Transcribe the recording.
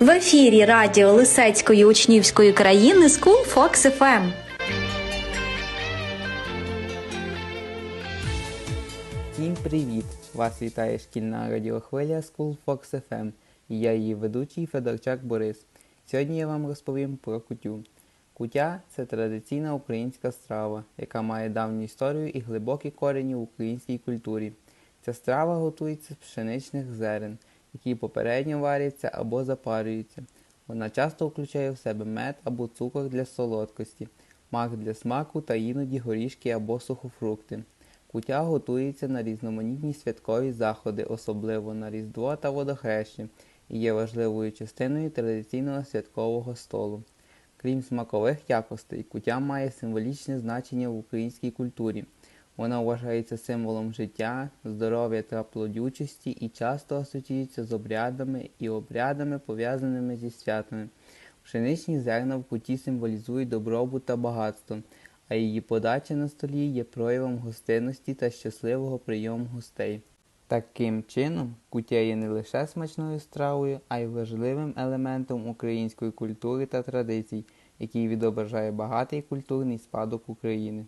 В ефірі радіо Лисецької учнівської країни School Fox FM. Всім привіт! Вас вітає шкільна радіохвиля School Fox FM і я її ведучий Федорчак Борис. Сьогодні я вам розповім про кутю. Кутя це традиційна українська страва, яка має давню історію і глибокі корені в українській культурі. Ця страва готується з пшеничних зерен, які попередньо варяться або запарюються. Вона часто включає в себе мед або цукор для солодкості, мак для смаку та іноді горішки або сухофрукти. Кутя готується на різноманітні святкові заходи, особливо на Різдво та Водохрещі, і є важливою частиною традиційного святкового столу. Крім смакових якостей, кутя має символічне значення в українській культурі. Вона вважається символом життя, здоров'я та плодючості і часто асоціюється з обрядами і обрядами, пов'язаними зі святами. Пшеничні зерна в куті символізують добробут та багатство, а її подача на столі є проявом гостинності та щасливого прийому гостей. Таким чином, куття є не лише смачною стравою, а й важливим елементом української культури та традицій, який відображає багатий культурний спадок України.